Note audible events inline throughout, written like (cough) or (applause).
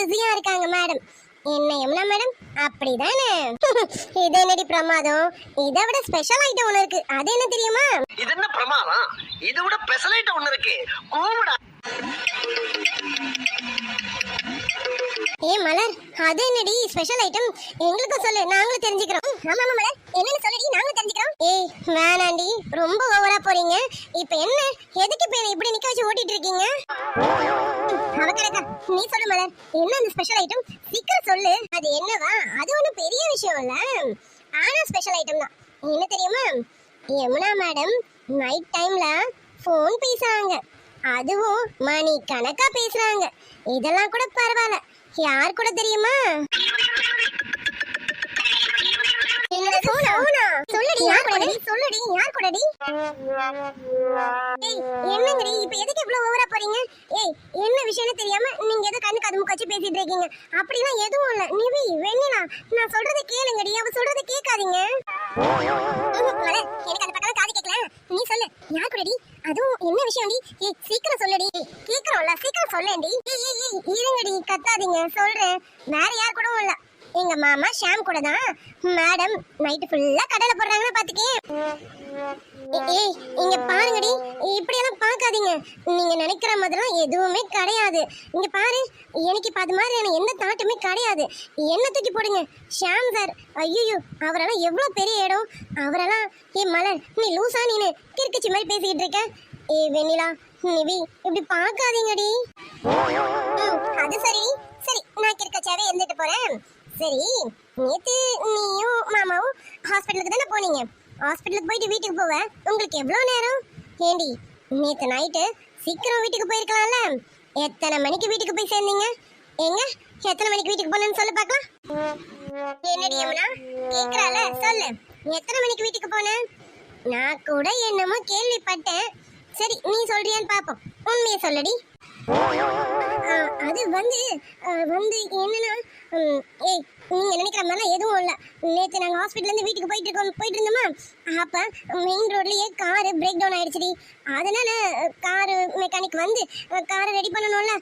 பிஸியா இருக்காங்க மேடம் என்ன யமுனா மேடம் அப்படிதானே? (laughs) இது என்னடி பிரமாதம்? இதை விட ஸ்பெஷல் ஐட்டம் ஒன்று இருக்கு. அது என்ன தெரியுமா? இது என்ன பிரமாதம்? இதை விட பெசலைட் ஒண்ணு இருக்கு. கூவிடா. ஏ மலர் அது என்னடி? ஸ்பெஷல் ஐட்டம் எங்களுக்கும் சொல்லு நாங்களும் தெரிஞ்சுக்கிறோம். ஆமா ஆமா மலர். என்னன்னு சொல்லடி நாங்களும் தெரிஞ்சுக்கிறோம். ஏய் வேணாண்டி ரொம்ப ஓவரா போறீங்க. இப்போ என்ன? எதுக்கு பேர் இப்படி நிக்க வச்சு ஓட்டிட்டு இருக்கீங்க? அவ நீ சொல்லு மலர். என்ன அந்த ஸ்பெஷல் ஐட்டம் சீக்கிரம் சொல்லு. அது என்னவா? அது ஒன்றும் பெரிய விஷயம் இல்ல. ஆனா ஸ்பெஷல் ஐட்டம் தான். என்ன தெரியுமா? யமுனா மேடம் நைட் டைம்ல ஃபோன் பேசுறாங்க. அதுவும் மணி கணக்கா பேசுறாங்க. இதெல்லாம் கூட பரவாயில்ல. யார் கூட தெரியுமா? சொல்லுடி யார் கூடடி? சொல்லுடி யார் கூடடி? ஏய் என்னங்கடி? இப்ப எதுக்கு இவ்வளவு ஓவரா போறீங்க? ஏய் என்ன விஷயம்னு தெரியாம நீங்க ஏதோ கண்ணு கது முக்காச்சு பேசிட்டு இருக்கீங்க. அப்படிலாம் எதுவும் இல்ல. நிவி வெண்ணிலா நான் சொல்றதை கேளுங்கடி. அவ சொல்றதை கேட்காதீங்க. எனக்கு அந்த நீ சொல்லு. யார் கூடடி அதுவும் என்ன விஷயம்டி? ஏய் சீக்கிரம் சொல்லுடி. கேக்குறோம்ல சீக்கிரம் சொல்லேன்டி. ஏய் ஏய் ஏய் இருங்கடி கத்தாதீங்க சொல்றேன். வேற யார் கூடவும் இல்லை. எங்க மாமா ஷாம் கூட தான். மேடம் நைட்டு ஃபுல்லா கடலை போடுறாங்கன்னு பாத்துக்கேன் ஏய் இங்க பாருங்கடி. இப்படி எல்லாம் பார்க்காதீங்க. நீங்க நினைக்கிற மாதிரிலாம் எதுவுமே கிடையாது. இங்க பாரு எனக்கு இப்ப அது மாதிரியான எந்த தாட்டுமே கிடையாது. என்ன தூக்கி போடுங்க. ஷாம் சார் ஐயோ அவரெல்லாம் எவ்வளவு பெரிய இடம். அவரெல்லாம் ஏ மலர் நீ லூசா நீனு கிறுக்குச்சி மாதிரி பேசிக்கிட்டு இருக்க. ஏ வெண்ணிலா நிவி இப்படி பார்க்காதீங்கடி. அது சரி. சரி நான் கிறுக்கச்சாவே இருந்துட்டு போறேன். சரி நேத்து நீயும் மாமாவும் ஹாஸ்பிட்டலுக்கு தானே போனீங்க. ஹாஸ்பிட்டலுக்கு போயிட்டு வீட்டுக்கு போவேன் உங்களுக்கு எவ்வளோ நேரம்? ஏண்டி நேத்து நைட்டு சீக்கிரம் வீட்டுக்கு போயிருக்கலாம்ல. எத்தனை மணிக்கு வீட்டுக்கு போய் சேர்ந்தீங்க? எங்க எத்தனை மணிக்கு வீட்டுக்கு போனேன்னு சொல்லு பார்க்கலாம். என்னடி அம்மனா கேக்குறால சொல்லு. எத்தனை மணிக்கு வீட்டுக்கு போனேன் நான் கூட என்னமோ கேள்விப்பட்டேன். சரி நீ சொல்றியான்னு பார்ப்போம். உண்மையை சொல்லடி. அது வந்து வந்து என்னன்னா ஏய் நீங்க நினைக்கிற மாதிரிலாம் எதுவும் இல்லை. நேற்று நாங்கள் ஹாஸ்பிட்டல்லேருந்து வீட்டுக்கு போயிட்டு இருக்கோம் போயிட்டு இருந்தோமா? அப்போ மெயின் ரோட்லயே காரு பிரேக் டவுன் ஆயிடுச்சுடி. அதனால காரு மெக்கானிக் வந்து காரை ரெடி பண்ணணும்ல.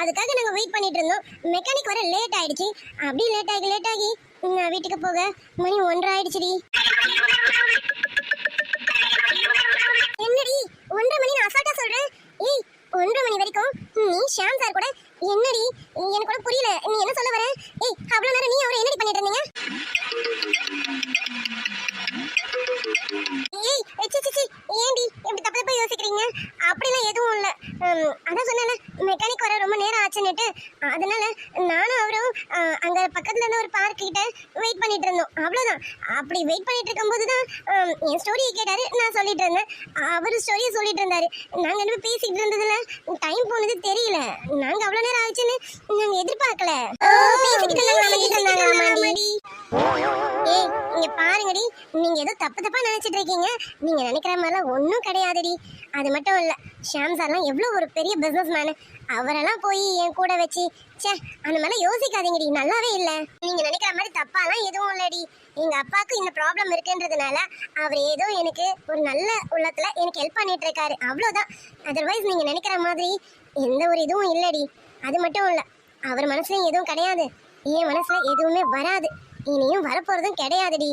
அதுக்காக நாங்கள் வெயிட் பண்ணிட்டு இருந்தோம். மெக்கானிக் வர லேட் ஆயிடுச்சு. அப்படியே லேட் ஆகி லேட் ஆகி நான் வீட்டுக்கு போக மணி ஒன்றரை ஆயிடுச்சுடி. என்னடி ஒன்றரை மணி நான் அசால்ட்டா சொல்றேன் ஏய் ஒன்றரை மணி வரைக்கும் நீ ஷாம் சார் கூட. என்னடி? எனக்கு கூட புரியல. நீ என்ன சொல்ல வர? ஏய் அவ்வளவு நேரம் நீ அவரை என்னடி பண்ணிட்டு இருந்தீங்க? தப்பு தப்பா நினைச்சிட்டு இருக்கீங்க? நீங்க நினைக்கிற மாதிரிலாம் ஒன்றும் கிடையாதுடி. அது மட்டும் இல்ல ஷாம் சார்லாம் எவ்வளோ ஒரு பெரிய பிசினஸ் மேனு அவரெல்லாம் போய் என் கூட வச்சு சே அந்த மாதிரிலாம் யோசிக்காதீங்கடி நல்லாவே இல்ல. நீங்க நினைக்கிற மாதிரி தப்பாலாம் எதுவும் இல்லடி. எங்க அப்பாவுக்கு இந்த ப்ராப்ளம் இருக்குன்றதுனால அவர் ஏதோ எனக்கு ஒரு நல்ல உள்ளத்துல எனக்கு ஹெல்ப் பண்ணிட்டு இருக்காரு. அவ்வளவுதான். அதர்வைஸ் நீங்க நினைக்கிற மாதிரி எந்த ஒரு இதுவும் இல்லடி. அது மட்டும் இல்ல அவர் மனசுலயும் எதுவும் கிடையாது. என் மனசுல எதுவுமே வராது. இனியும் வரப்போறதும் கிடையாதுடி.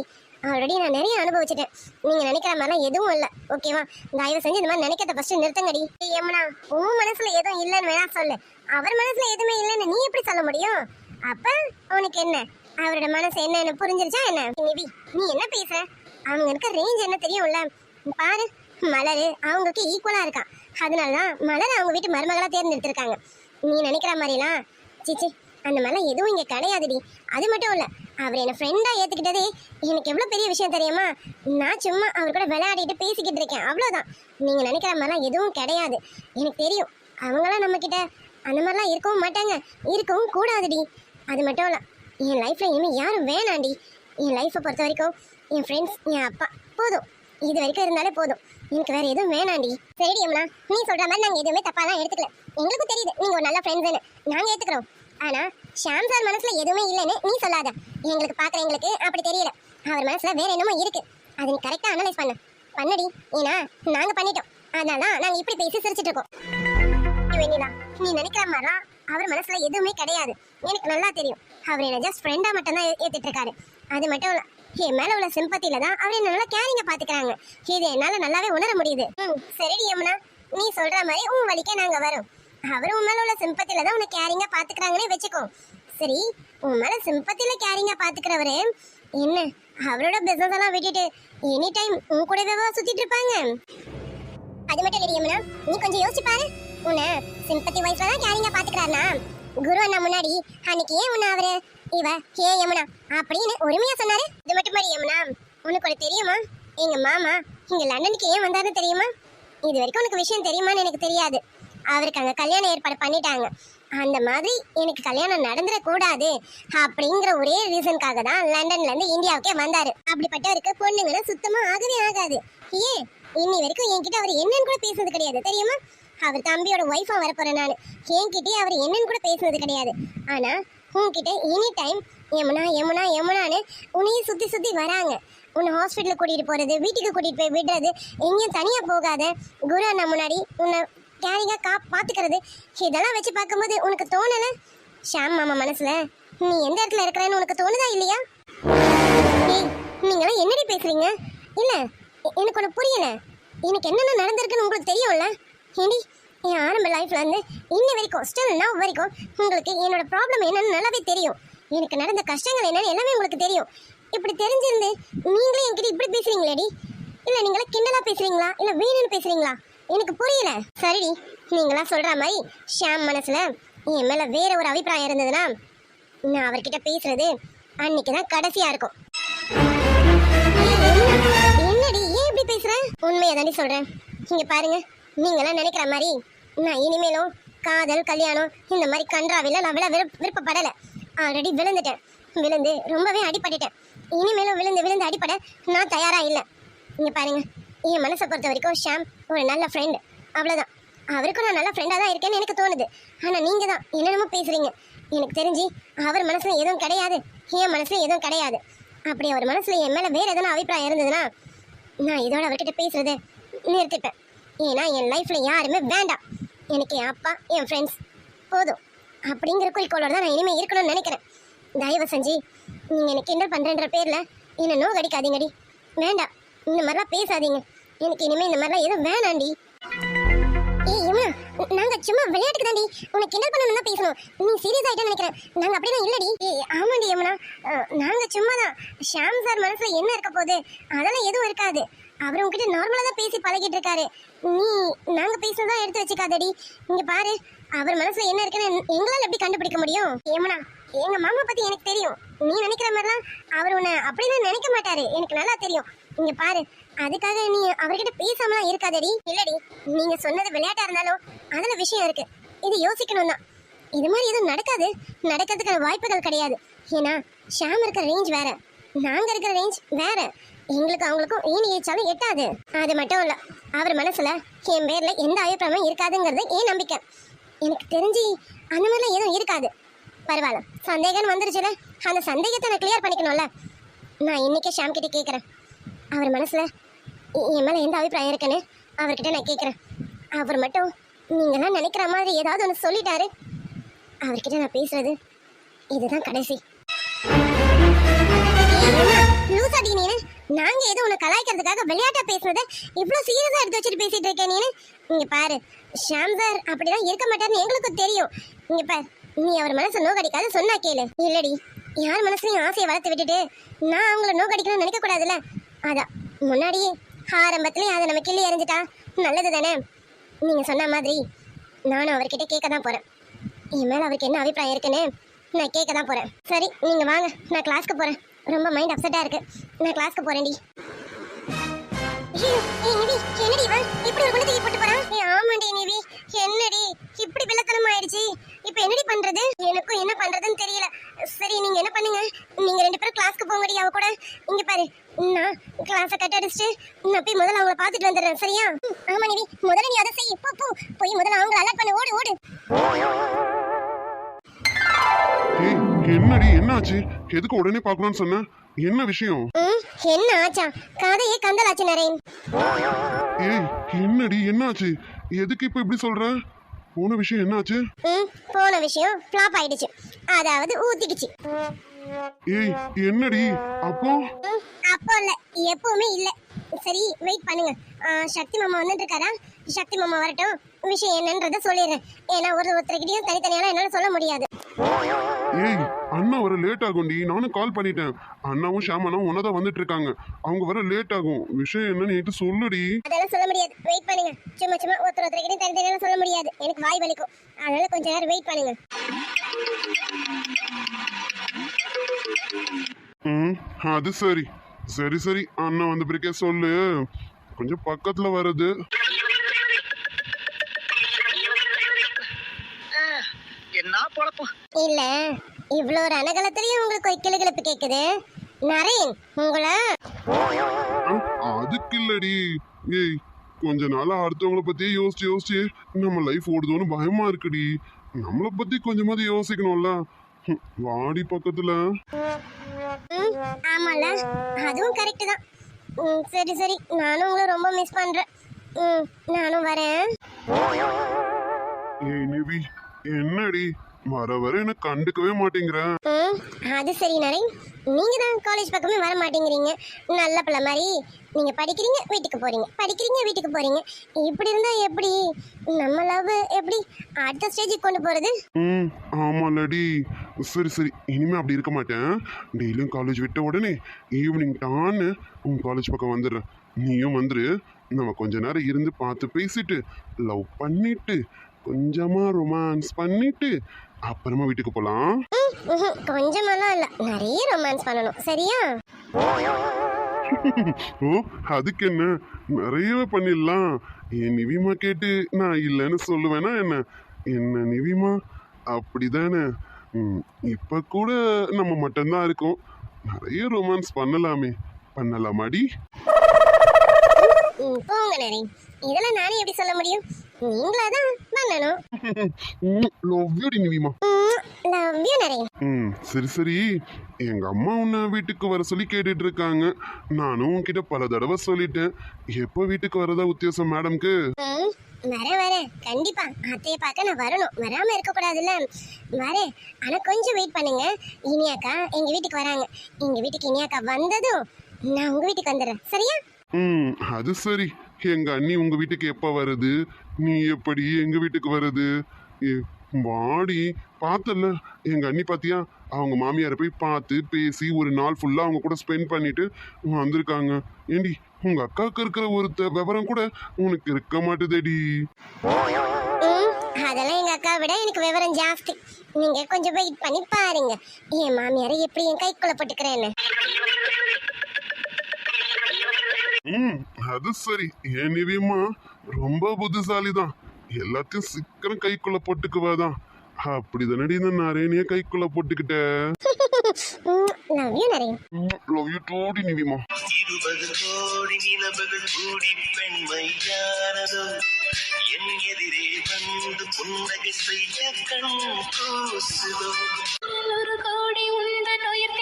ஆல்ரெடி நான் நிறைய அனுபவிச்சிட்டேன். நீங்க நினைக்கிற மாதிரிலாம் எதுவும் இல்ல. ஓகேவா தயவு செஞ்சு இந்த மாதிரி நினைக்கிறத ஃபர்ஸ்ட் நிறுத்தங்கடி. ஏம்னா உன் மனசுல எதுவும் இல்லைன்னு வேணா சொல்லு. அவர் மனசுல எதுவுமே இல்லைன்னு நீ எப்படி சொல்ல முடியும்? அப்ப உனக்கு என்ன? அவரோட மனசு என்னன்னு புரிஞ்சிருச்சா என்ன? நிவி நீ என்ன பேசுற? அவங்க இருக்க ரேஞ்ச் என்ன தெரியும்ல? பாரு மலர் அவங்களுக்கு ஈக்குவலா இருக்கான். அதனால தான் மலர் அவங்க வீட்டு மருமகளாக தேர்ந்தெடுத்திருக்காங்க. நீ நினைக்கிற மாதிரிலாம் சிச்சி அந்த மாதிரிலாம் எதுவும் இங்கே கிடையாதுடி. அது மட்டும் இல்லை அவர் என்னை ஃப்ரெண்டாக ஏற்றுக்கிட்டதே எனக்கு எவ்வளோ பெரிய விஷயம் தெரியுமா? நான் சும்மா அவர் கூட விளையாடிட்டு பேசிக்கிட்டு இருக்கேன். அவ்வளோதான் நீங்கள் நினைக்கிற மாதிரிலாம் எதுவும் கிடையாது. எனக்கு தெரியும் அவங்களாம் நம்மக்கிட்ட அந்த மாதிரிலாம் இருக்கவும் மாட்டாங்க. இருக்கவும் கூடாதுடி. அது மட்டும் இல்ல என் லைஃப்ல இனிமேல் யாரும் வேணாண்டி என் லைஃப்பை பொறுத்த வரைக்கும் என் ஃப்ரெண்ட்ஸ் என் அப்பா போதும். இது வரைக்கும் இருந்தாலே போதும். எனக்கு வேறு எதுவும் வேணாண்டி சரிடி அம்மா நீ சொல்கிற மாதிரி நாங்கள் எதுவுமே தப்பாலாம் எடுத்துக்கல. எங்களுக்கும் தெரியுது நீங்கள் ஒரு நல்ல ஃப்ரெண்ட்ஸ்ன்னு நாங்கள் ஏற்றுக்கிறோம் ஆனா ஷாம் சார் மனசுல எதுவுமே இல்லைன்னு நீ சொல்லாத. எங்களுக்கு பாக்குற எங்களுக்கு அப்படி தெரியல. அவர் மனசுல வேற என்னமோ இருக்கு. அதை நீ கரெக்டா அனலைஸ் பண்ணு. பண்ணடி. ஏன்னா நாங்க பண்ணிட்டோம். அதனால நாங்க இப்படி பேசி சிரிச்சிட்டு இருக்கோம். வெண்ணிலா நீ நினைக்கிற மாதிரிலாம் அவர் மனசுல எதுவுமே கிடையாது. எனக்கு நல்லா தெரியும். அவர் என்ன ஜஸ்ட் ஃப்ரெண்டா மட்டும் தான் ஏத்துட்டு இருக்காரு. அது மட்டும் இல்ல என் மேல உள்ள சிம்பத்தில தான் அவர் என்ன நல்லா கேரிங்க பாத்துக்கிறாங்க. இது என்னால நல்லாவே உணர முடியுது. ம் சரிடி யமுனா. நீ சொல்ற மாதிரி உன் வழிக்கே நாங்க வரோம். அவர் உன் மேல உள்ள சிம்பத்தில தான் உன்னை கேரிங்கா பாத்துக்கிறாங்கன்னு வச்சுக்கோ. சரி உன் மேல சிம்பத்தில கேரிங்கா பாத்துக்கிறவரு என்ன அவரோட பிசினஸ் எல்லாம் விட்டுட்டு எனி டைம் உன் கூடவே சுத்திட்டு இருப்பாங்க. அது மட்டும் இல்லடி யமுனா நீ கொஞ்சம் யோசிச்சு பாரு. உன்னை சிம்பத்தி வயசுல தான் கேரிங்கா பாத்துக்கிறாருனா குரு அண்ணா முன்னாடி அன்னைக்கு ஏன் உன்னை அவரு இவ ஏ யமுனா அப்படின்னு உரிமையா சொன்னாரு? இது மட்டும் மாதிரி யமுனா உனக்கு ஒரு தெரியுமா? எங்க மாமா இங்க லண்டனுக்கு ஏன் வந்தாருன்னு தெரியுமா? இது வரைக்கும் உனக்கு விஷயம் தெரியுமான்னு எனக்கு தெரியாது. அவருக்கு அங்கே கல்யாணம் ஏற்பாடு பண்ணிட்டாங்க. அந்த மாதிரி எனக்கு கல்யாணம் நடந்துடக்கூடாது அப்படிங்கிற ஒரே ரீசனுக்காக தான் லண்டன்ல இருந்து இந்தியாவுக்கே வந்தாரு. அப்படிப்பட்டவருக்கு பொண்ணுங்கன்னா சுத்தமா ஆகவே ஆகாது. ஏன் இன்னி வரைக்கும் என்கிட்ட அவர் என்னன்னு கூட பேசுனது கிடையாது தெரியுமா? அவர் தம்பியோட ஒய்ஃபாக வரப்போகிறேன் நான். என்கிட்டயே அவர் என்னன்னு கூட பேசுனது கிடையாது. ஆனா உன்கிட்ட எனி டைம் யமுனா யமுனா யமுனான்னு உன்னையும் சுத்தி சுத்தி வராங்க. உன்னை ஹாஸ்பிட்டலுக்கு கூட்டிட்டு போறது வீட்டுக்கு கூட்டிட்டு போய் விடுறது எங்கேயும் தனியா போகாத. குரு அண்ணா முன்னாடி உன்னை கேரிங்காக கா பார்த்துக்கிறது இதெல்லாம் வச்சு பார்க்கும்போது உனக்கு தோணல? ஷாம் மாமா மனசில் நீ எந்த இடத்துல இருக்கிறேன்னு உனக்கு தோணுதா இல்லையா? ஏய் நீங்களாம் என்னடி பேசுகிறீங்க இல்லை எனக்கு ஒன்று புரியலை. எனக்கு என்னென்ன நடந்திருக்குன்னு உங்களுக்கு தெரியும்ல? ஏடி என் ஆரம்ப லைஃப்பில் இருந்து இன்ன வரைக்கும் ஸ்டில் வரைக்கும் உங்களுக்கு என்னோட ப்ராப்ளம் என்னன்னு நல்லாவே தெரியும். எனக்கு நடந்த கஷ்டங்கள் என்னன்னு எல்லாமே உங்களுக்கு தெரியும். இப்படி தெரிஞ்சிருந்து நீங்களே என்கிட்ட இப்படி பேசுகிறீங்களேடி இல்லை நீங்களா கிண்டலாக பேசுகிறீங்களா இல்லை வேணும்னு பேசுகிறீங்களா எனக்கு புரியல. சரிடி நீங்களா சொல்ற மாதிரி ஷியாம் மனசுல என் மேல வேற ஒரு அபிப்பிராயம் இருந்ததுன்னா நான் அவர்கிட்ட பேசுறது அன்னைக்கு தான் கடைசியா இருக்கும். என்னடி ஏன் இப்படி பேசுற? உண்மையை தாண்டி சொல்றேன். இங்க பாருங்க நீங்களாம் நினைக்கிற மாதிரி நான் இனிமேலும் காதல் கல்யாணம் இந்த மாதிரி கன்றாவில நான் விழ விருப்ப- விருப்பப்படல. ஆல்ரெடி விழுந்துட்டேன். விழுந்து ரொம்பவே அடிப்பட்டுட்டேன் இனிமேலும் விழுந்து விழுந்து அடிப்பட நான் தயாரா இல்லை. இங்க பாருங்க என் மனசை பொறுத்த வரைக்கும் ஷாம் ஒரு நல்ல ஃப்ரெண்டு அவ்வளோதான் அவருக்கும் நான் நல்ல ஃப்ரெண்டாக தான் இருக்கேன்னு எனக்கு தோணுது. ஆனால் நீங்கள் தான் என்னென்னமோ பேசுகிறீங்க எனக்கு தெரிஞ்சு அவர் மனசுல எதுவும் கிடையாது என் மனசுல எதுவும் கிடையாது. அப்படி அவர் மனசுல என் மேலே வேறு எதனா அபிப்பிராயம் இருந்ததுன்னா நான் இதோட அவர்கிட்ட பேசுறதை நிறுத்திப்பேன். ஏன்னா என் லைஃப்ல யாருமே வேண்டாம். எனக்கு என் அப்பா என் ஃப்ரெண்ட்ஸ் போதும். அப்படிங்கிற குறிக்கோளோட தான் நான் இனிமேல் இருக்கணும்னு நினைக்கிறேன். தயவு செஞ்சு நீங்கள் எனக்கு கிண்டல் பண்றேன்ற பேர்ல என்னை நோகடிக்காதீங்கடி வேண்டாம். இந்த மாதிரிலாம் பேசாதீங்க. எனக்கு இனிமே இந்த மாதிரிலாம் எதுவும் வேணாண்டி. ஏய் யமுனா நாங்க சும்மா விளையாட்டுக்கு தாண்டி. உனக்கு கிண்டல் பண்ணணும் தான் பேசணும். நீ சீரியஸ் ஆயிட்டேன்னு நினைக்கிறேன். நாங்க அப்படிலாம் இல்லடி. ஏய் ஆமாண்டி யமுனா. நாங்க சும்மா தான். ஷாம் சார் மனசுல என்ன இருக்க போகுது? அதெல்லாம் எதுவும் இருக்காது. அவர் உங்ககிட்ட நார்மலா தான் பேசி பழகிட்டு இருக்காரு. நீ நாங்க பேசுனதா எடுத்து வச்சுக்காதடி. இங்க பாரு அவர் மனசுல என்ன இருக்குன்னு எங்களால எப்படி கண்டுபிடிக்க முடியும்? ஏமனா எங்க மாமா பத்தி எனக்கு தெரியும். நீ நினைக்கிற மாதிரிலாம் அவர் உன்னை அப்படிதான் நினைக்க மாட்டாரு. எனக்கு நல்லா தெரியும். இங்க பாரு அதுக்காக நீ அவர்கிட்ட பேசாமலாம் இருக்காதடி. இல்லடி நீங்க சொன்னது விளையாட்டா இருந்தாலும் அதுல விஷயம் இருக்கு. இது யோசிக்கணும் தான் இது மாதிரி எதுவும் நடக்காது. நடக்கிறதுக்கான வாய்ப்புகள் கிடையாது. ஏன்னா ஷாம் இருக்கிற ரேஞ்ச் வேற. நாங்க இருக்கிற ரேஞ்ச் வேற. எங்களுக்கு அவங்களுக்கும் ஏன் ஏச்சாலும் எட்டாது. அது மட்டும் இல்ல அவர் மனசுல என் பேர்ல எந்த அபிப்பிராயமும் இருக்காதுங்கிறது ஏன் நம்பிக்கை. எனக்கு தெரிஞ்சு அந்த மாதிரிலாம் எதுவும் இருக்காது. பரவாயில்ல சந்தேகம் வந்துருச்சுல. அந்த சந்தேகத்தை நான் கிளியர் பண்ணிக்கணும்ல. நான் இன்னைக்கே ஷாம் கிட்ட கேட்குறேன் அவர் மனசில் என் மேலே எந்த அபிப்பிராயம் இருக்குன்னு அவர்கிட்ட நான் கேட்குறேன் அவர் மட்டும் நீங்களாம் நினைக்கிற மாதிரி ஏதாவது ஒன்று சொல்லிட்டாரு. அவர்கிட்ட நான் பேசுறது இதுதான் கடைசி. லூசாடி நீனு நாங்கள் ஏதோ உன்னை கலாய்க்கிறதுக்காக விளையாட்டாக பேசுனதை இவ்வளோ சீரியஸாக எடுத்து வச்சுட்டு பேசிகிட்டு இருக்கேன் நீனு. இங்கே பாரு ஷாம் சார் அப்படிலாம் இருக்க மாட்டாருன்னு எங்களுக்கும் தெரியும். இங்கே பாரு நீ அவர் மனசை நோக்கடிக்காத சொன்னா கேளு. இல்லடி யார் மனசுலையும் ஆசையை வளர்த்து விட்டுட்டு நான் அவங்கள நோக்கடிக்கணும்னு நினைக்கக்கூடாதுல்ல. அதான் முன்னாடியே ஆரம்பத்துலேயே அதை நம்ம கிள்ளி எறிஞ்சிட்டா நல்லது தானே நீங்க சொன்ன மாதிரி நானும் அவர்கிட்ட கேட்க தான் போறேன். என் மேல அவருக்கு என்ன அபிப்பிராயம் இருக்குன்னு நான் கேட்க தான் போறேன். சரி நீங்க வாங்க நான் கிளாஸ்க்கு போறேன். ரொம்ப மைண்ட் அப்செட்டாக இருக்கு. நான் கிளாஸ்க்கு போகிறேன்டி என்னடி? என்னடி இவன்? இப்படி ஒரு குழந்தைக்கு போட்டு போறான்? ஆமாண்டி நிவி என்னடி? இப்படி வில்லத்தனம் ஆயிடுச்சு இப்போ என்னடி பண்றது? எனக்கும் என்ன பண்றதுன்னு தெரியல. சரி நீங்க என்ன பண்ணுங்க? நீங்க ரெண்டு பேரும் கிளாஸ்க்கு போங்கடி அவ கூட. இங்க பாரு. நான் கிளாஸை கட் அடிச்சுட்டு நான் போய் முதல்ல அவங்கள பார்த்துட்டு வந்துடுறேன் சரியா? ஆமா நிவி. முதல்ல நீ அதை செய். போ போ. போய் முதல்ல அவங்கள அலர்ட் பண்ணு. ஓடு ஓடு. என்னடி? என்னாச்சு? எதுக்கு உடனே பார்க்கணும்னு சொன்ன? என்ன விஷயம்? என்ன ஆச்சா? கதையே கந்தலாச்சு நரேன். ஏய் என்னடி? என்னாச்சு? எதுக்கு இப்ப இப்படி சொல்ற? போன விஷயம் என்னாச்சு? போன விஷயம் ஃப்ளாப் ஆயிடுச்சு. அதாவது ஊத்திக்கிச்சு. ஏய் என்னடி? அப்போ? அப்போ இல்ல. எப்பவுமே இல்ல. சரி வெயிட் பண்ணுங்க. சக்தி மாமா வந்துட்டு இருக்காரா சக்தி மாமா வரட்டும். விஷயம் என்னன்றத சொல்லிடுறேன் ஏன்னா ஒரு ஒருத்தர்கிட்டயும் தனித்தனியாலாம் என்னால சொல்ல முடியாது. ஏய் அண்ணா வர லேட் ஆகும்டி. நானும் கால் பண்ணிட்டேன். அண்ணாவும் ஷாமனும் உன்னதான் வந்துட்டு இருக்காங்க அவங்க வர லேட் ஆகும். விஷயம் என்னன்னு என்கிட்ட சொல்லுடி. அதெல்லாம் சொல்ல முடியாது. வெயிட் பண்ணுங்க. சும்மா சும்மா ஒருத்தர் ஒருத்தர்கிட்டயும் தனித்தனியாலாம் சொல்ல முடியாது. எனக்கு வாய் வலிக்கும். அதனால கொஞ்ச நேரம் வெயிட் பண்ணுங்க. ம் அது சரி. சரி சரி. அண்ணா வந்த பிறகே சொல்லு. கொஞ்சம் பக்கத்துல வருது இல்ல இவ்வளோ ஒரு அனகலத்திலயும் உங்களுக்கு ஒரு கிளுகிழப்பு கேக்குது. நரேன் உங்களை? அதுக்கு இல்லடி ஏய் கொஞ்ச நாளா அடுத்தவங்கள பத்தியே யோசிச்சு யோசிச்சு நம்ம லைஃப் ஓடுதோன்னு பயமா இருக்குடி. நம்மளை பத்தி கொஞ்சமாவது யோசிக்கணும்ல. வாடி பக்கத்துல. ஆமால. அதுவும் கரெக்ட் தான். சரி சரி. நானும் உங்களை ரொம்ப மிஸ் பண்றேன். நானும் வரேன். ஏய் நிவி என்னடி? வர வர என்ன கண்டுக்கவே மாட்டேங்கிற ம் அது சரி நரேன் நீங்க தான் காலேஜ் பக்கமே வர மாட்டேங்கிறீங்க. நல்ல பிள்ளை மாதிரி நீங்க படிக்கிறீங்க வீட்டுக்கு போறீங்க. படிக்கிறீங்க வீட்டுக்கு போறீங்க. இப்படி இருந்தா எப்படி? நம்ம லவ் எப்படி அடுத்த ஸ்டேஜுக்கு கொண்டு போறது? ம் ஆமாலடி. சரி சரி. இனிமே அப்படி இருக்க மாட்டேன். டெய்லியும் காலேஜ் விட்ட உடனே ஈவினிங் டான்னு உன் காலேஜ் பக்கம் வந்துடுறேன். நீயும் வந்துரு. நம்ம கொஞ்ச நேரம் இருந்து பார்த்து பேசிட்டு லவ் பண்ணிட்டு கொஞ்சமா ரொமான்ஸ் பண்ணிட்டு அப்புறமா வீட்டுக்கு போலாம். கொஞ்சமெல்லாம் இல்ல. நிறைய ரொமான்ஸ் பண்ணணும். சரியா? ஓ அதுக்கு என்ன? நிறையவே பண்ணிடலாம். என் நிவிமா கேட்டு நான் இல்லைன்னு சொல்லுவேனா என்ன? என்ன நிவிமா? அப்படிதானே. இப்ப கூட நம்ம மட்டும்தான் இருக்கோம். நிறைய ரொமான்ஸ் பண்ணலாமே. பண்ணலாமாடி? போங்க நரேன் இதெல்லாம் நானே எப்படி சொல்ல முடியும்? நீங்களா தான் பண்ணணும் லவ் யூடி நிவிமா. லவ் யூ ம் சரி சரி. எங்க அம்மா உன்னை வீட்டுக்கு வர சொல்லி கேட்டுட்டு இருக்காங்க. நானும் உன்கிட்ட பல தடவை சொல்லிட்டேன். எப்போ வீட்டுக்கு வரதா உத்தியோகம் மேடம்க்கு வரேன் வரேன் கண்டிப்பா. அத்தையை பார்க்க நான் வரணும். வராம இருக்க கூடாதுல்ல வரேன். ஆனா கொஞ்சம் வெயிட் பண்ணுங்க. இனியாக்கா எங்க வீட்டுக்கு வராங்க. எங்க வீட்டுக்கு இனியாக்கா வந்ததும் நான் உங்க வீட்டுக்கு வந்துடுறேன். சரியா? ம் அது சரி. எங்க அண்ணி உங்க வீட்டுக்கு எப்போ வருது? நீ எப்படி எங்க வீட்டுக்கு வருது? ஏ, வாடி பார்த்தல எங்க அண்ணி பாத்தியா? அவங்க மாமியாரை போய் பார்த்து பேசி ஒரு நாள் ஃபுல்லாக அவங்க கூட ஸ்பெண்ட் பண்ணிட்டு வந்திருக்காங்க. ஏண்டி உங்க அக்காவுக்கு இருக்கிற ஒரு விவரம் கூட உனக்கு இருக்க மாட்டுதேடி. அதெல்லாம் எங்க அக்கா விட எனக்கு விவரம் ஜாஸ்தி. நீங்க கொஞ்சம் வெயிட் பண்ணி பாருங்க. என் மாமியாரை எப்படி என் கைக்குள்ள போட்டுக்கிறேன்னு. ம் அது சரி. என் நிவியம்மா ரொம்ப புத்திசாலி தான் எல்லாத்தையும் சீக்கிரம் கைக்குள்ள போட்டுக்குவாதான் அப்படிதானடி இந்த நரேனிய கைக்குள்ள போட்டுக்கிட்ட. Love you டோடி நிவிமா. இருபது கோடி நிலவுகள் கூடி பெண்மையானதோ? என் எதிரே வந்து புன்னகை செய்ய கண் கூசுதோ ஒரு கோடி உந்தன் உயிர்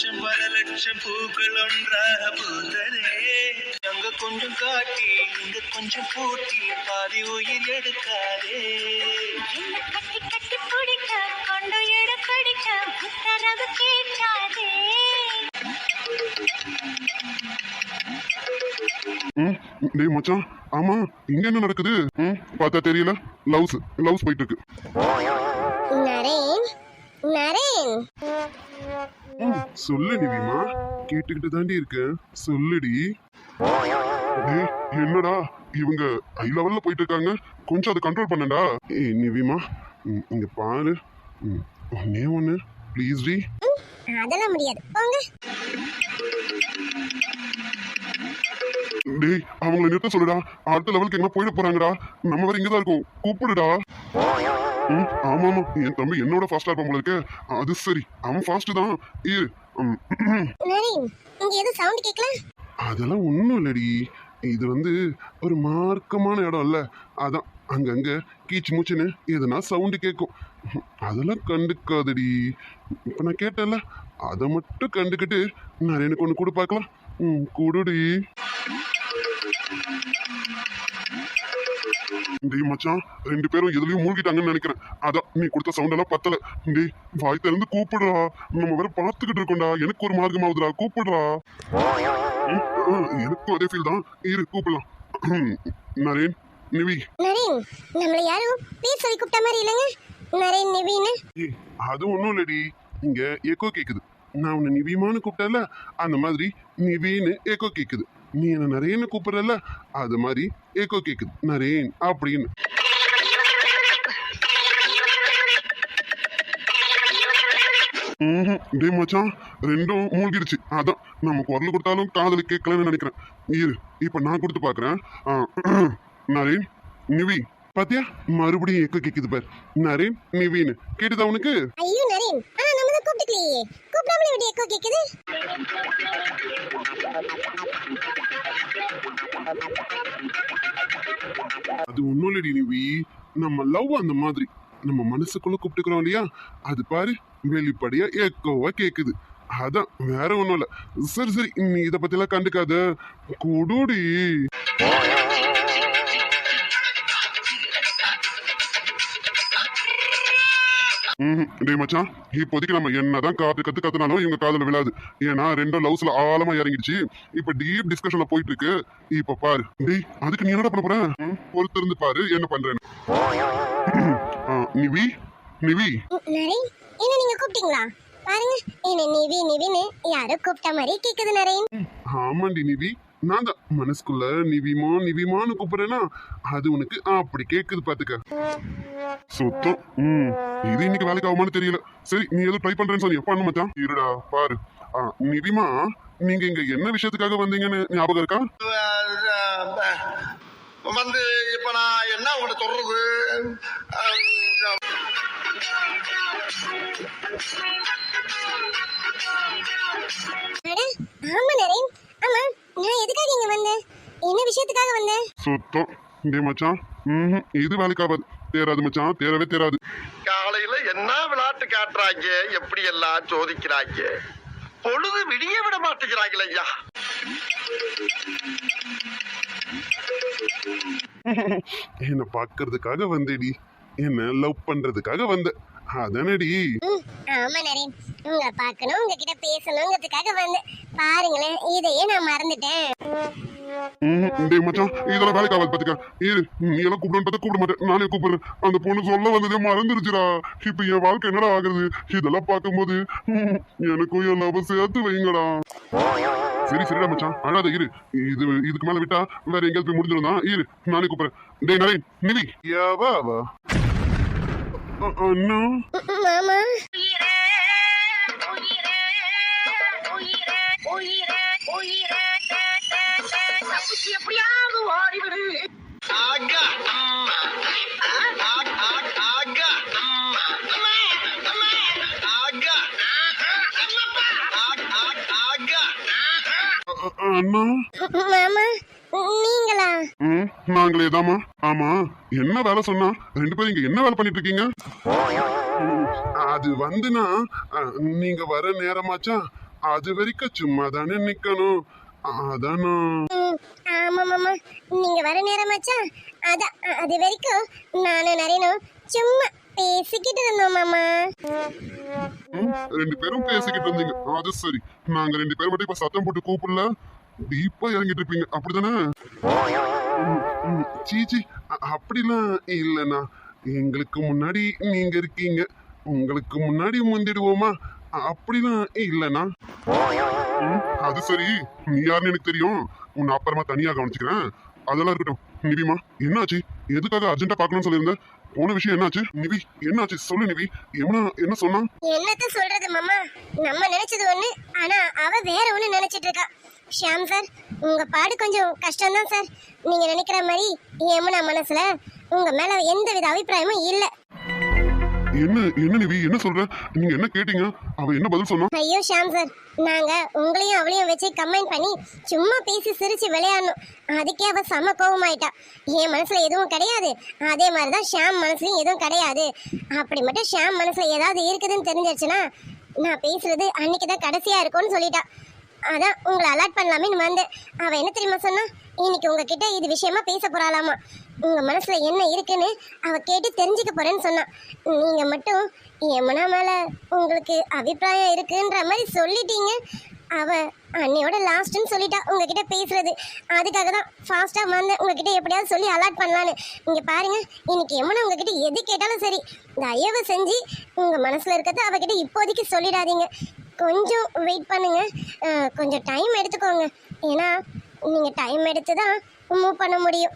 லட்சம் பல லட்சம் பூக்கள் ஒன்றாக பூத்ததே. அங்க கொஞ்சம் காட்டி இங்க கொஞ்சம் பூட்டி பாதி உயிர் எடுக்காதே. கட்டி கட்டி பிடிக்க கொண்டு எடு பிடிக்க உத்தரவு கேட்டாதே. ம் டேய் மச்சான் ஆமா இங்க என்ன நடக்குது? பார்த்தா தெரியல லவ்ஸ் லவ்ஸ் போயிட்டு இருக்கு. நரேன் நரேன். ம் சொல்லு நிவிமா. கேட்டுக்கிட்டு தாண்டி இருக்கேன். சொல்லுடி. டேய் என்னடா? இவங்க ஹை லெவல்ல போயிட்டு இருக்காங்க கொஞ்சம் அதை கண்ட்ரோல் பண்ணடா. ஏய் நிவிமா ம், இங்க பாரு. ம், ஒண்ணே ஒண்ணு. ப்ளீஸ் டி. அதெல்லாம் முடியாது. போங்க. டேய் அவங்கள நிறுத்த சொல்லுடா. அடுத்த லெவலுக்கு எங்க போயிட போறாங்கடா. நம்ம வர இங்க தான் இருக்கோம். கூப்பிடுடா. ம் ஆமா ஆமா என் தம்பி என்னோட ஃபாஸ்டா இருப்பான் போல இருக்கு. அது சரி அவன் ஃபாஸ்ட் தான். இரு. இங்க எதுவும் சவுண்ட் கேட்கல அதெல்லாம் ஒன்றும் இல்லடி. இது வந்து ஒரு மார்க்கமான இடம் இல்ல. அதான் அங்கங்க கீச்சு மூச்சுன்னு எதுனா சவுண்டு கேட்கும் அதெல்லாம் கண்டுக்காதடி. இப்போ நான் கேட்டேன்ல அதை மட்டும் கண்டுக்கிட்டு நான் எனக்கு ஒன்று கொடு பார்க்கலாம். ம் கொடுடி. டேய் மச்சான் ரெண்டு பேரும் எதுலயும் மூழ்கிட்டாங்கன்னு நினைக்கிறேன். அதான் நீ கொடுத்த சவுண்ட் எல்லாம் பத்தல. டேய் வாய் திறந்து கூப்பிடுறா. நம்ம வேற பார்த்துக்கிட்டு இருக்கோம்டா. எனக்கு ஒரு மார்க்கம் ஆகுதுடா. கூப்பிடுறா. எனக்கும் அதே ஃபீல் தான். இரு கூப்பிடலாம். (clears throat) நரேன் நிவி. நரேன் நம்மள யாரும் பேர் சொல்லி கூப்பிட்ட மாதிரி இல்லைங்க. நரேன் நிவின்னு. அது ஒன்றும் இல்லடி. இங்க ஏக்கோ கேக்குது. நான் உன்னை நிவிமான்னு கூப்பிட்டல அந்த மாதிரி நிவின்னு ஏக்கோ கேக்குது. நீ என்ன நரேன்னு கூப்பிடுறல அது மாதிரி ஏக்கோ கேக்குது. நரேன் அப்படின்னு. டே மச்சான் ரெண்டும் மூழ்கிடுச்சு. அதான் நம்ம குரல் கொடுத்தாலும் காதல் கேட்கலன்னு நினைக்கிறேன். இரு இப்ப நான் கொடுத்து பார்க்குறேன் (clears throat) நரேன் நிவி பாத்தியா? மறுபடியும் எக்க கேக்குது பார். நரேன் நிவின்னு. கேட்டுதா உனக்கு? ஐயோ நரேன். ஆனா நம்ம கூப்பிட்டுக்கலையே. கூப்பிடாமலே விட்டு எக்கோ கேக்குது அது ஒன்றும் இல்லடி நிவி நம்ம லவ் அந்த மாதிரி. நம்ம மனசுக்குள்ள கூப்பிட்டுக்கிறோம் இல்லையா? அது பாரு வெளிப்படையா ஏக்கோவா கேக்குது. அதான் வேற ஒன்றும் இல்லை. சரி சரி நீ இதை பத்திலாம் கண்டுக்காத. குடுடி. டேய் மச்சான் இப்போதைக்கு நம்ம என்னதான் காத்து கத்து கத்துனாலும் இவங்க காதுல விழாது. ஏன்னா ரெண்டும் லவ்ஸ்ல ஆழமா இறங்கிடுச்சு. இப்ப டீப் டிஸ்கஷன்ல போயிட்டு இருக்கு இப்ப பாரு. டேய் அதுக்கு நீ என்னடா பண்ண போற? ம், பொறுத்து இருந்து பாரு என்ன பண்றேன்னு. நிவி? நிவி? என்ன நீங்க கூப்பிட்டீங்களா? பாருங்க. என்ன நிவி நிவின்னு யாரோ கூப்பிட்ட மாதிரி கேக்குது நரேன். ஆமாண்டி நிவி. நான் தான் மனசுக்குள்ள நிவிமா நிவிமான்னு கூப்பிடுறேன்னா அது உனக்கு அப்படி கேக்குது பாத்துக்க. சுத்தம் ம். இது இன்னைக்கு வேலைக்கு ஆகுமான்னு தெரியல. சரி நீ ஏதோ ட்ரை பண்றேன்னு சொன்னியா? பண்ணு மச்சான். இருடா பாரு. ஆ, நிவிமா நீங்க இங்க என்ன விஷயத்துக்காக வந்தீங்கன்னு ஞாபகம் இருக்கா? வந்து இப்ப நான் என்ன உங்கள்கிட்ட சொல்றது? ஆமா நரேன். ஆமா நான் எதுக்காக இங்க வந்தேன்? என்ன விஷயத்துக்காக வந்தேன்? சுத்தம். டே மச்சான். ம் இது வேலைக்கு ஆகாது தேராது மச்சான். தேரவே தேராது காலையில என்ன விளையாட்டு காட்டுறாங்க? எப்படி எல்லாம் சோதிக்கிறாங்க? பொழுது விடிய விட மாட்டேங்கிறாங்களே ஐயா. (laughs) என்ன பார்க்கறதுக்காக வந்தேடி. என்ன லவ் பண்றதுக்காக வந்த அதானடி. ஆமா நரேன். உங்களை பார்க்கணும் உங்ககிட்ட பேசணுங்கிறதுக்காக வந்தேன் பாருங்களேன் இதையே நான் மறந்துட்டேன். டேய் மச்சான் இதெல்லாம் வேலைக்கு ஆகாது பாத்துக்க. இரு நீ எல்லாம் கூப்பிடுன்னு பார்த்தா கூப்பிட மாட்டேன். நானே கூப்பிடுறேன். அந்த பொண்ணு சொல்ல வந்ததே மறந்துருச்சுடா. இப்ப என் வாழ்க்கை என்னடா ஆகுறது? இதெல்லாம் பார்க்கும்போது எனக்கும் என் லவ் சேர்த்து வைங்கடா. சரி சரிடா மச்சான். அழாத இரு. இது இதுக்கு மேல விட்டா வேற எங்கேயாவது போய் முடிஞ்சிடும் தான் இரு நானே கூப்பிடுறேன். டேய் நரேன் நிவி. யாவா வா அ- அண்ணா ம், மாமா நீங்களா? ம் நாங்களே தாமா ஆமா என்ன வேலை சொன்னா? ரெண்டு பேரும் இங்க என்ன வேலை பண்ணிட்டு இருக்கீங்க? அது வந்துனா நீங்க வர நேரமாச்சா? அது வரைக்கும் சும்மா தானே நிக்கணும். அதானா? ஆமா மாமா நீங்க வர நேரமாச்சா? அது வரைக்கும் நானும் நரேனும் சும்மா பேசிக்கிட்டு இருந்தோம் மாமா ம், ரெண்டு பேரும் பேசிக்கிட்டு இருந்தீங்க. அது சரி. நாங்க ரெண்டு பேரும் மட்டும் இப்ப சத்தம் போட்டு கூப்பிடல. டீப்பா இறங்கிட்டு இருப்பீங்க. அப்படிதானே? சீச்சி அப்படிலாம் இல்லைண்ணா. எங்களுக்கு முன்னாடி நீங்க இருக்கீங்க. உங்களுக்கு முன்னாடி முந்திடுவோமா? அப்படிலாம் இல்லைண்ணா. அது சரி. நீ யாருன்னு எனக்கு தெரியும். உன்னை அப்புறமா தனியாக கவனிச்சுக்கிறேன். அதெல்லாம் இருக்கட்டும். நிவிமா என்னாச்சு? எதுக்காக அர்ஜென்ட்டா பார்க்கணும்னு சொல்லியிருந்த? போன விஷயம் என்னாச்சு? நிவி என்னாச்சு? சொல்லு நிவி. எம்னா என்ன சொன்னா என்னத்த சொல்றது மாமா? நம்ம நினைச்சது ஒண்ணு ஆனா அவ வேற ஒண்ணு நினைச்சிட்டு இருக்கா. ஷியாம் சார் உங்க பாடு கொஞ்சம் கஷ்டம்தான் சார். நீங்க நினைக்கிற மாதிரி யமுனா மனசுல உங்க மேல எந்த வித அபிப்பிராயமும் இல்ல. என்ன என்ன நிவி என்ன சொல்ற? நீங்க என்ன கேட்டீங்க? அவ என்ன பதில் சொன்னா? ஐயோ ஷாம் சார் நாங்க உங்களையும் அவளையும் வச்சு கம்பைன் பண்ணி சும்மா பேசி சிரிச்சு விளையாடணும். அதுக்கே அவ செம கோவமாயிட்டா. என் மனசுல எதுவும் கிடையாது. அதே மாதிரிதான் ஷாம் மனசுலயும் எதுவும் கிடையாது. அப்படி மட்டும் ஷாம் மனசுல ஏதாவது இருக்குதுன்னு தெரிஞ்சிருச்சுன்னா நான் பேசுறது அன்னைக்கு தான் கடைசியா இருக்கும்னு சொல்லிட்டா. அதான் உங்களை அலர்ட் பண்ணலாமேன்னு வந்தேன் அவள் என்ன தெரியுமா சொன்னா? இன்னைக்கு உங்ககிட்ட இது விஷயமா பேச போறாளாமா? உங்க மனசுல என்ன இருக்குன்னு அவ கேட்டு தெரிஞ்சுக்க போறேன்னு சொன்னா. நீங்க மட்டும் யமுனா மேல உங்களுக்கு அபிப்பிராயம் இருக்குன்ற மாதிரி சொல்லிட்டீங்க. அவ அன்னையோட லாஸ்ட்னு சொல்லிட்டா உங்ககிட்ட பேசுறது. அதுக்காக தான் ஃபாஸ்ட்டாக வந்தேன் உங்ககிட்ட எப்படியாவது சொல்லி அலாட் பண்ணலான்னு. நீங்கள் பாருங்க இன்னைக்கு யமுனா உங்ககிட்ட எது கேட்டாலும் சரி தயவு செஞ்சு உங்கள் மனசில் இருக்கிறத அவகிட்ட இப்போதைக்கு சொல்லிடாதீங்க. கொஞ்சம் வெயிட் பண்ணுங்க. கொஞ்சம் டைம் எடுத்துக்கோங்க. ஏன்னா நீங்கள் டைம் எடுத்து தான் மூவ் பண்ண முடியும்.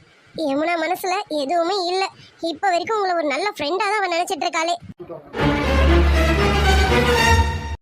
யமுனா மனசுல எதுவுமே இல்லை. இப்போ வரைக்கும் உங்களை ஒரு நல்ல ஃப்ரெண்டாக தான் அவன் நினச்சிட்ருக்காளே